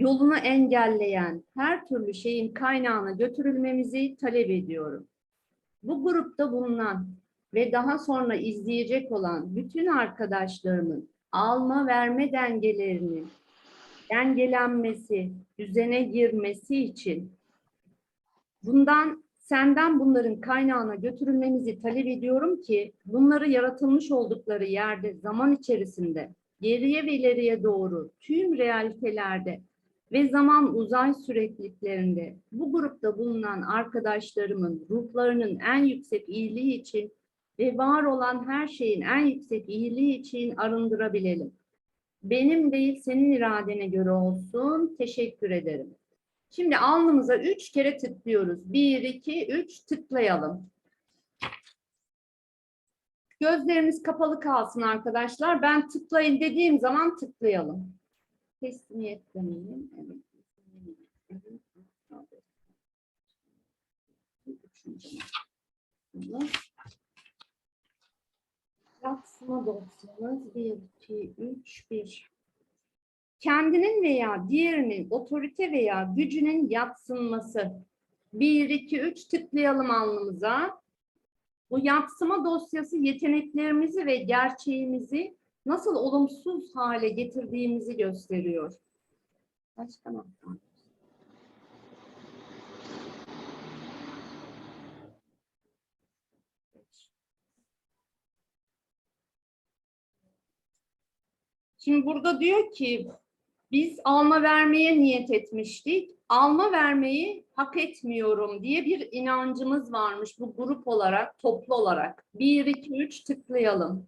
yolunu engelleyen her türlü şeyin kaynağına götürülmemizi talep ediyorum. Bu grupta bulunan ve daha sonra izleyecek olan bütün arkadaşlarımın alma verme dengelerinin dengelenmesi, düzene girmesi için bundan senden bunların kaynağına götürülmemizi talep ediyorum ki bunları yaratılmış oldukları yerde zaman içerisinde geriye ve ileriye doğru tüm realitelerde ve zaman uzay sürekliliklerinde bu grupta bulunan arkadaşlarımın ruhlarının en yüksek iyiliği için ve var olan her şeyin en yüksek iyiliği için arındırabilelim. Benim değil senin iradene göre olsun. Teşekkür ederim. Şimdi alnımıza üç kere tıklıyoruz. Bir, iki, üç tıklayalım. Gözlerimiz kapalı kalsın arkadaşlar. Ben tıklayın dediğim zaman tıklayalım. Teslimiyet demeyin. Evet. Yatsıma dosyamız 1, 2, 3, 1. Kendinin veya diğerinin otorite veya gücünün yatsınması. 1, 2, 3 tıklayalım alnımıza. Bu yatsıma dosyası yeteneklerimizi ve gerçeğimizi nasıl olumsuz hale getirdiğimizi gösteriyor. Başka nokta. Şimdi burada diyor ki biz alma vermeye niyet etmiştik. Alma vermeyi hak etmiyorum diye bir inancımız varmış bu grup olarak, toplu olarak. 1, 2, 3 tıklayalım.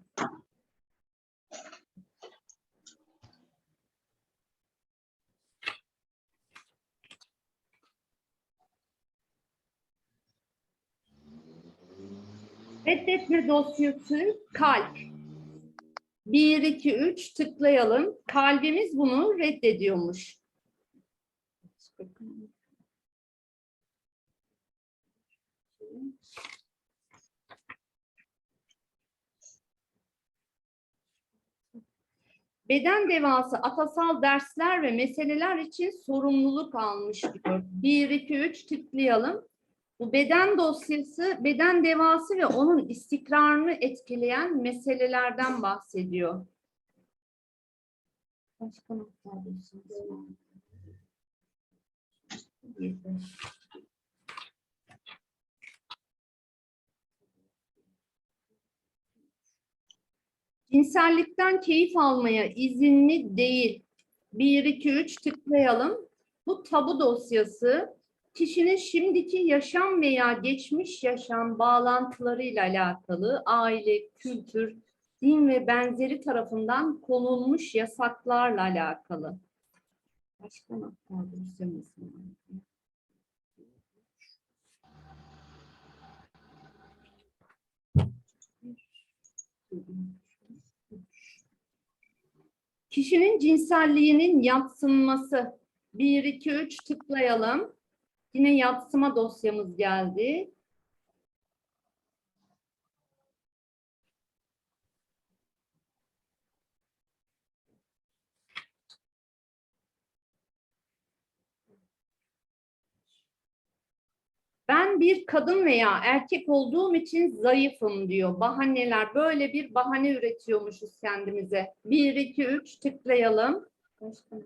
Reddetme dosyası kalp. 1, 2, 3 tıklayalım. Kalbimiz bunu reddediyormuş. Beden devası atasal dersler ve meseleler için sorumluluk almış diyor. 1, 2, 3 tıklayalım. Bu beden dosyası, beden devası ve onun istikrarını etkileyen meselelerden bahsediyor. Başka. Cinsellikten keyif almaya izinli değil. 1, 2, 3 tıklayalım. Bu tabu dosyası kişinin şimdiki yaşam veya geçmiş yaşam bağlantılarıyla alakalı aile, kültür, din ve benzeri tarafından konulmuş yasaklarla alakalı. Başka nokta dosyamız var. Kişinin cinselliğinin yatsınması. 1, 2, 3 tıklayalım. Yine yatsıma dosyamız geldi. Ben bir kadın veya erkek olduğum için zayıfım diyor. Bahaneler. Böyle bir bahane üretiyormuşuz kendimize. 1, 2, 3 tıklayalım. Başka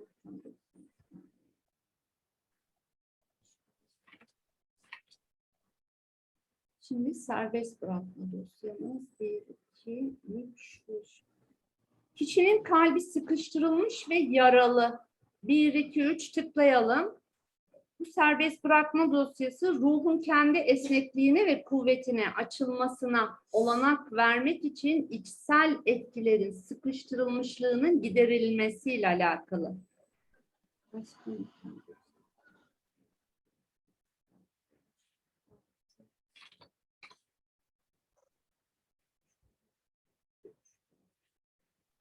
Şimdi serbest bırakma dosyamız 1, 2, 3, 1. Kişinin kalbi sıkıştırılmış ve yaralı. 1, 2, 3 tıklayalım. Bu serbest bırakma dosyası ruhun kendi esnekliğine ve kuvvetine açılmasına olanak vermek için içsel etkilerin sıkıştırılmışlığının giderilmesiyle alakalı. Başka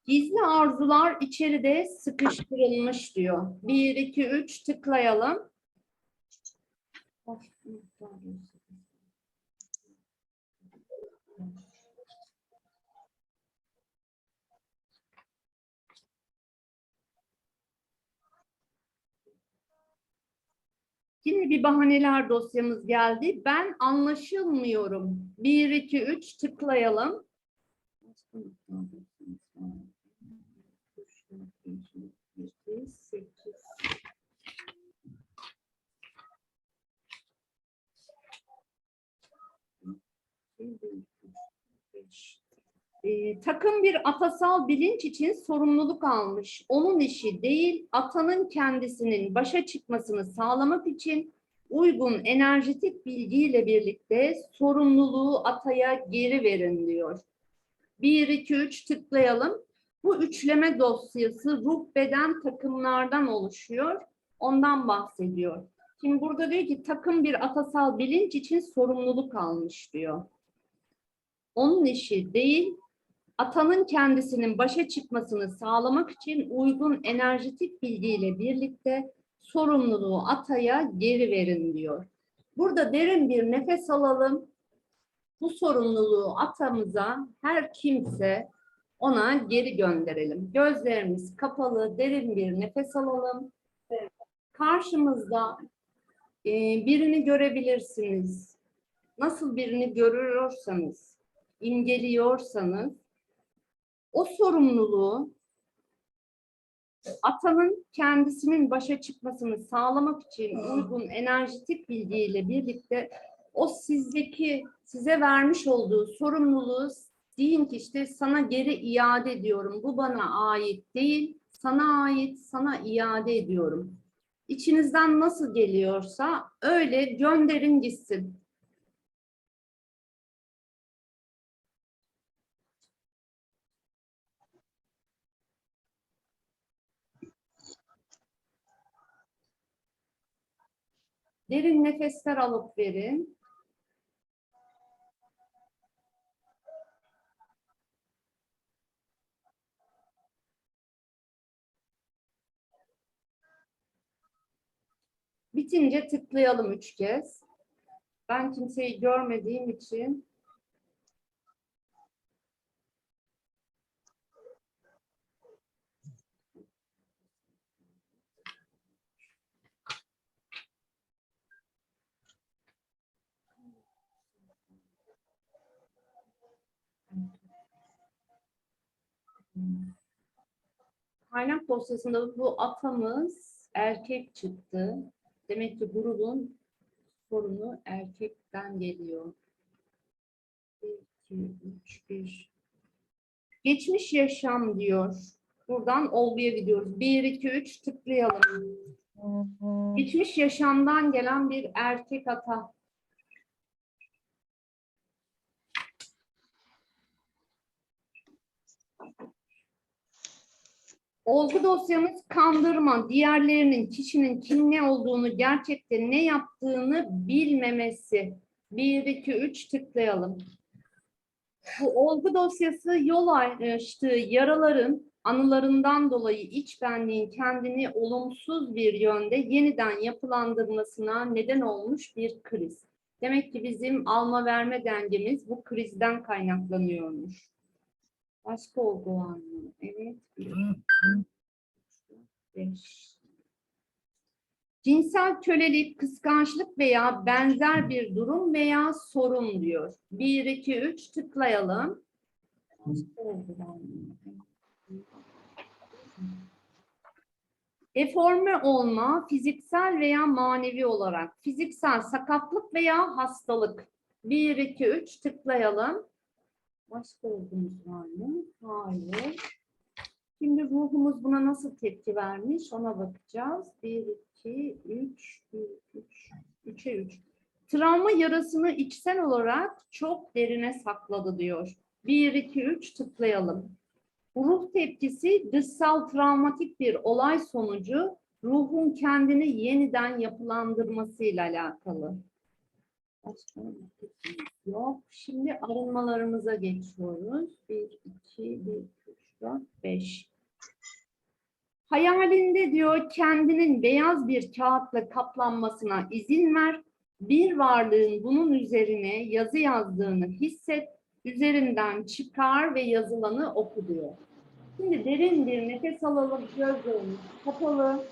Gizli arzular içeride sıkıştırılmış diyor. 1, 2, 3 tıklayalım. Yine bir bahaneler dosyamız geldi. Ben anlaşılmıyorum. 1, 2, 3 tıklayalım. Ee, takım bir atasal bilinç için sorumluluk almış. Onun işi değil, atanın kendisinin başa çıkmasını sağlamak için uygun enerjetik bilgiyle birlikte sorumluluğu ataya geri verin diyor. 1, 2, 3 tıklayalım. Bu üçleme dosyası ruh beden takımlardan oluşuyor. Ondan bahsediyor. Şimdi burada diyor ki takım bir atasal bilinç için sorumluluk almış diyor. Onun işi değil, atanın kendisinin başa çıkmasını sağlamak için uygun enerjetik bilgiyle birlikte sorumluluğu ataya geri verin diyor. Burada derin bir nefes alalım. Bu sorumluluğu atamıza her kimse ona geri gönderelim. Gözlerimiz kapalı, derin bir nefes alalım. Karşımızda e, birini görebilirsiniz. Nasıl birini görüyorsanız, imgeliyorsanız o sorumluluğu atanın kendisinin başa çıkmasını sağlamak için uygun enerjitik bilgiyle birlikte o sizdeki size vermiş olduğu sorumluluğu deyin ki işte sana geri iade ediyorum. Bu bana ait değil, sana ait, sana iade ediyorum. İçinizden nasıl geliyorsa öyle gönderin gitsin. Derin nefesler alıp verin. Bitince tıklayalım üç kez. Ben kimseyi görmediğim için kaynak dosyasında bu atamız erkek çıktı. Demek ki grubun sorunu erkekten geliyor. 1, 2, 3, 1. Geçmiş yaşam diyor. Buradan olguya gidiyoruz. 1, 2, 3 tıklayalım. Geçmiş yaşamdan gelen bir erkek ata. Olgu dosyamız kandırma, diğerlerinin kişinin kim ne olduğunu, gerçekte ne yaptığını bilmemesi. 1, 2, 3 tıklayalım. Olgu dosyası yol açtığı yaraların anılarından dolayı iç benliğin kendini olumsuz bir yönde yeniden yapılandırmasına neden olmuş bir kriz. Demek ki bizim alma verme dengemiz bu krizden kaynaklanıyormuş. Başka olgu var? Evet. beş. Cinsel kölelik, kıskançlık veya benzer bir durum veya sorun diyor. 1, 2, 3 tıklayalım. Başka? Deforme olma, fiziksel veya manevi olarak. Fiziksel sakatlık veya hastalık. 1, 2, 3 tıklayalım. Başka olduğumuz var mı? Hayır. Şimdi ruhumuz buna nasıl tepki vermiş ona bakacağız. 1, 2, 3, 1, 3, 3'e 3. Travma yarasını içsel olarak çok derine sakladı diyor. 1, 2, 3 tıklayalım. Ruh tepkisi dışsal travmatik bir olay sonucu ruhun kendini yeniden yapılandırmasıyla alakalı. Yok. Şimdi arınmalarımıza geçiyoruz. 1, 2, 1, 3, 4, 5. Hayalinde diyor kendinin beyaz bir kağıtla kaplanmasına izin ver. Bir varlığın bunun üzerine yazı yazdığını hisset. Üzerinden çıkar ve yazılanı oku diyor. Şimdi derin bir nefes alalım. Gözlerimiz kapalı.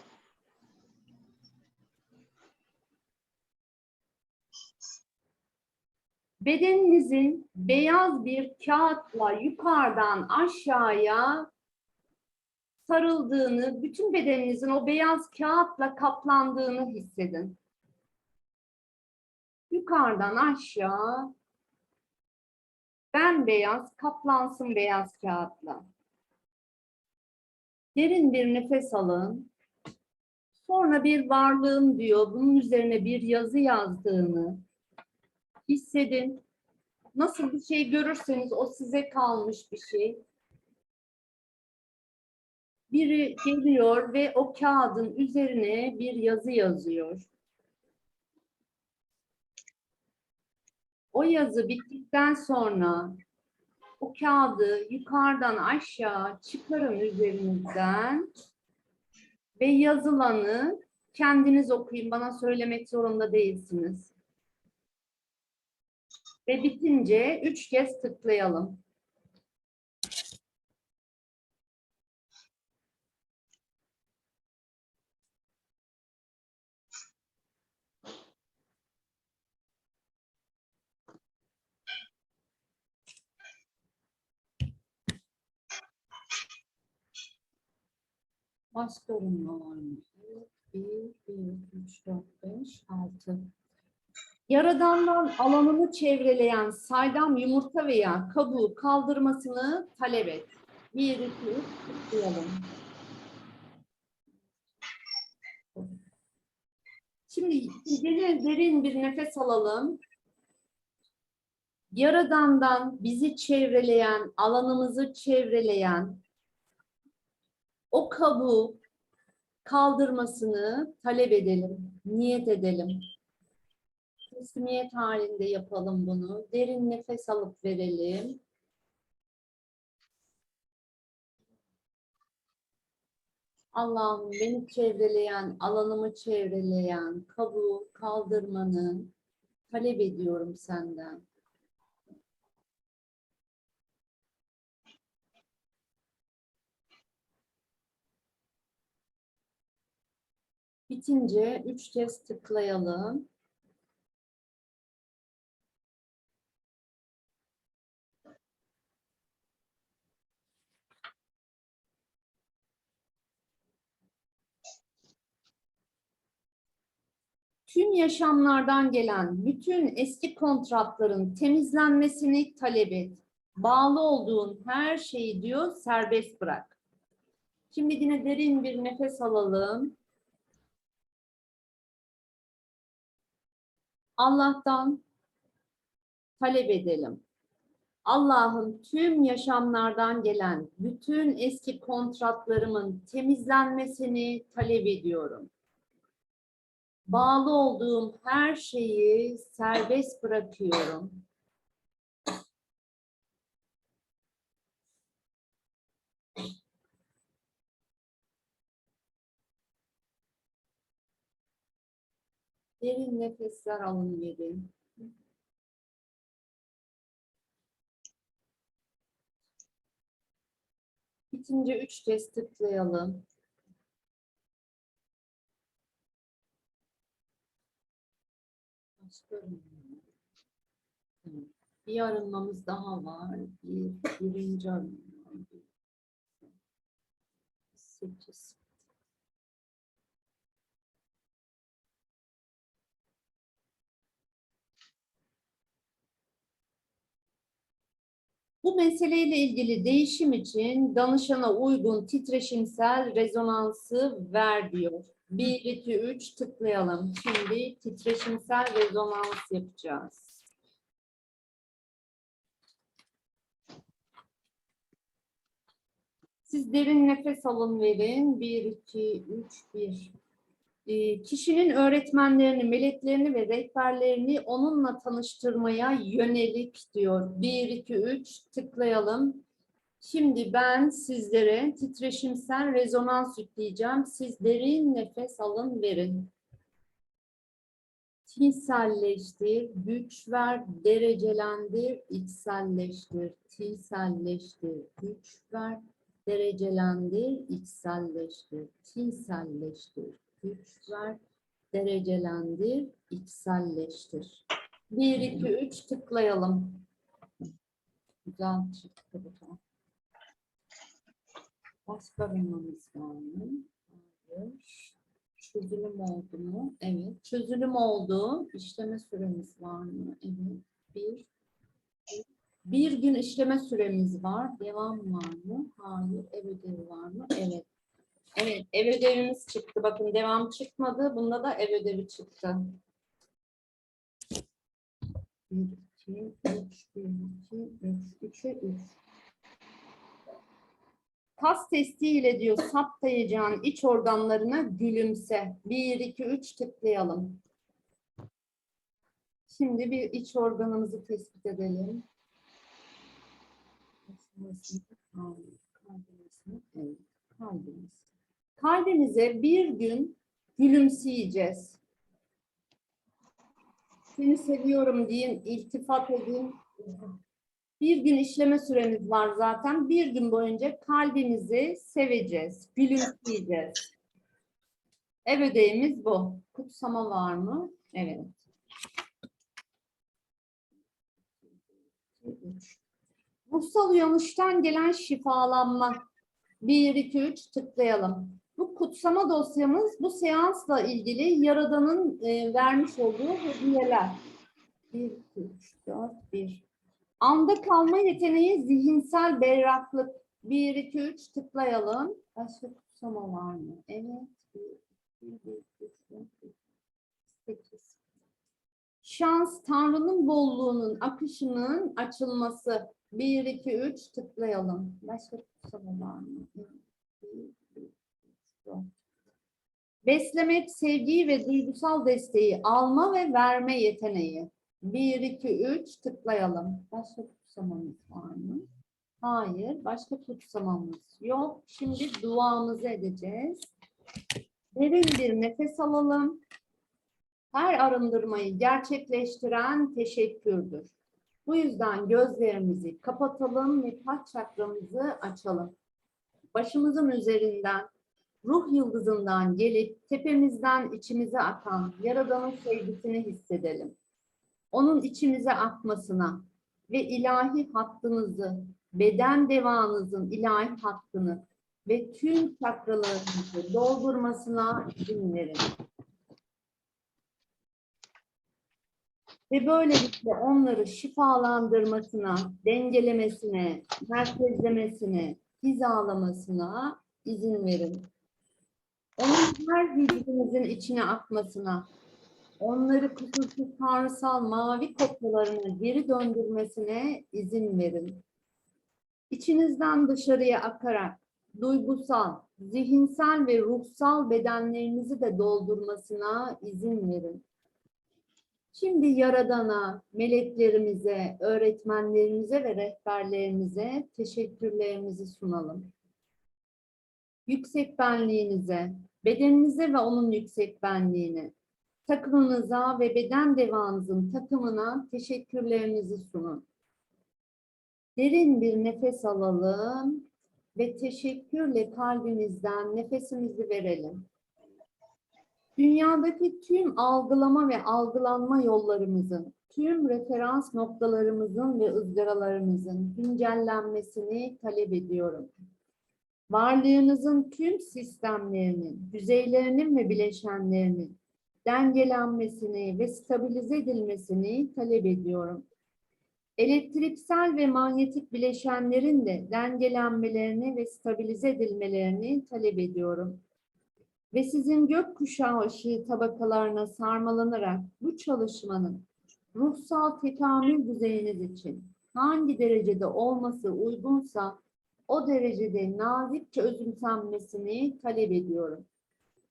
Bedeninizin beyaz bir kağıtla yukarıdan aşağıya sarıldığını, bütün bedeninizin o beyaz kağıtla kaplandığını hissedin. Yukarıdan aşağı bembeyaz kaplansın beyaz kağıtla. Derin bir nefes alın. Sonra bir varlığım diyor. Bunun üzerine bir yazı yazdığını hissedin. Nasıl bir şey görürseniz o size kalmış bir şey. Biri geliyor ve o kağıdın üzerine bir yazı yazıyor. O yazı bittikten sonra o kağıdı yukarıdan aşağı çıkarın üzerinizden ve yazılanı kendiniz okuyun. Bana söylemek zorunda değilsiniz. Ve bitince üç kez tıklayalım. Başka var mı? Bir, bir, üç, dört, beş, altı. Yaradandan alanını çevreleyen saydam yumurta veya kabuğu kaldırmasını talep et. Bir, iki, üç. Şimdi derin, derin bir nefes alalım. Yaradandan bizi çevreleyen, alanımızı çevreleyen o kabuğu kaldırmasını talep edelim, niyet edelim. Teslimiyet halinde yapalım bunu. Derin nefes alıp verelim. Allah'ım beni çevreleyen, alanımı çevreleyen kabuğu kaldırmanı talep ediyorum senden. Bitince üç kez tıklayalım. Tüm yaşamlardan gelen bütün eski kontratların temizlenmesini talep et. Bağlı olduğun her şeyi diyor serbest bırak. Şimdi yine derin bir nefes alalım. Allah'tan talep edelim. Allah'ım tüm yaşamlardan gelen bütün eski kontratlarımın temizlenmesini talep ediyorum. Bağlı olduğum her şeyi serbest bırakıyorum. Derin nefesler alın verin. Bitince üç kez tıklayalım. Bir arınmamız daha var. Bir, birinci arınma. Sekiz. Bu meseleyle ilgili değişim için danışana uygun titreşimsel rezonansı ver diyor. 1, 2, 3 tıklayalım. Şimdi titreşimsel rezonans yapacağız. Siz derin nefes alın verin. 1, 2, 3, 1. Ee, kişinin öğretmenlerini, meleklerini ve rehberlerini onunla tanıştırmaya yönelik diyor. 1, 2, 3 tıklayalım. Şimdi ben sizlere titreşimsel rezonans yükleyeceğim. Siz derin nefes alın verin. Tinselleştir, güç ver, derecelendir, içselleştir. Tinselleştir, güç ver, derecelendir, içselleştir. Tinselleştir, güç ver, derecelendir, içselleştir. 1, 2, 3 tıklayalım. Güzel çıktı bu da. Başka bilmemiz mı? Hayır. Çözülüm oldu mu? Evet. Çözülüm oldu. İşleme süremiz var mı? Evet. Bir. Bir gün işleme süremiz var. Devam var mı? Hayır. Ev ödevi var mı? Evet. Evet. Ev ödevimiz çıktı. Bakın devam çıkmadı. Bunda da ev ödevi çıktı. Bir, iki, üç, bir, iki, üç, üçe üç. Kas testi ile diyor saptayacağın iç organlarına gülümse. Bir, iki, üç tıklayalım. Şimdi bir iç organımızı tespit edelim. Kalbimiz. Kalbimize bir gün gülümseyeceğiz. Seni seviyorum deyin, iltifat edin. Bir gün işleme süremiz var zaten. Bir gün boyunca kalbimizi seveceğiz, gülümseyeceğiz. Ev ödevimiz bu. Kutsama var mı? Evet. Ruhsal uyanıştan gelen şifalanma. 1, 2, 3 tıklayalım. Bu kutsama dosyamız bu seansla ilgili Yaradan'ın e, vermiş olduğu hediyeler. 1, 2, 3, 4, 1. Anda kalma yeteneği zihinsel berraklık. 1, 2, 3 tıklayalım. Başka kutsama var mı? Evet. 1, 2, 3, 4, 8. Şans, Tanrı'nın bolluğunun, akışının açılması. 1, 2, 3 tıklayalım. Başka kutsama var mı? Evet. 1, 2, 3, 4. Beslemek, sevgiyi ve duygusal desteği alma ve verme yeteneği. 1, 2, 3 tıklayalım. Başka kutsamamız var mı? Hayır. Başka kutsamamız yok. Şimdi duamızı edeceğiz. Derin bir nefes alalım. Her arındırmayı gerçekleştiren teşekkürdür. Bu yüzden gözlerimizi kapatalım ve kalp çakramızı açalım. Başımızın üzerinden, ruh yıldızından gelip tepemizden içimize akan Yaradan'ın sevgisini hissedelim onun içimize akmasına ve ilahi hattınızı, beden devanızın ilahi hattını ve tüm çakralarınızı doldurmasına izin verin. Ve böylelikle onları şifalandırmasına, dengelemesine, merkezlemesine, hizalamasına izin verin. Onun her vücudunuzun içine akmasına, onları kusursuz tanrısal mavi kopyalarına geri döndürmesine izin verin. İçinizden dışarıya akarak duygusal, zihinsel ve ruhsal bedenlerinizi de doldurmasına izin verin. Şimdi Yaradan'a, meleklerimize, öğretmenlerimize ve rehberlerimize teşekkürlerimizi sunalım. Yüksek benliğinize, bedeninize ve onun yüksek benliğine, takımınıza ve beden devanızın takımına teşekkürlerinizi sunun. Derin bir nefes alalım ve teşekkürle kalbimizden nefesimizi verelim. Dünyadaki tüm algılama ve algılanma yollarımızın, tüm referans noktalarımızın ve ızgaralarımızın güncellenmesini talep ediyorum. Varlığınızın tüm sistemlerinin, düzeylerinin ve bileşenlerinin dengelenmesini ve stabilize edilmesini talep ediyorum. Elektriksel ve manyetik bileşenlerin de dengelenmelerini ve stabilize edilmelerini talep ediyorum. Ve sizin gökkuşağı ışığı tabakalarına sarmalanarak bu çalışmanın ruhsal tekamül düzeyiniz için hangi derecede olması uygunsa o derecede nazikçe özümsenmesini talep ediyorum.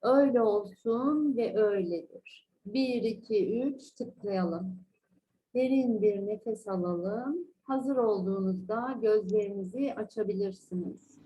Öyle olsun ve öyledir. 1, 2, 3 tıklayalım. Derin bir nefes alalım. Hazır olduğunuzda gözlerinizi açabilirsiniz.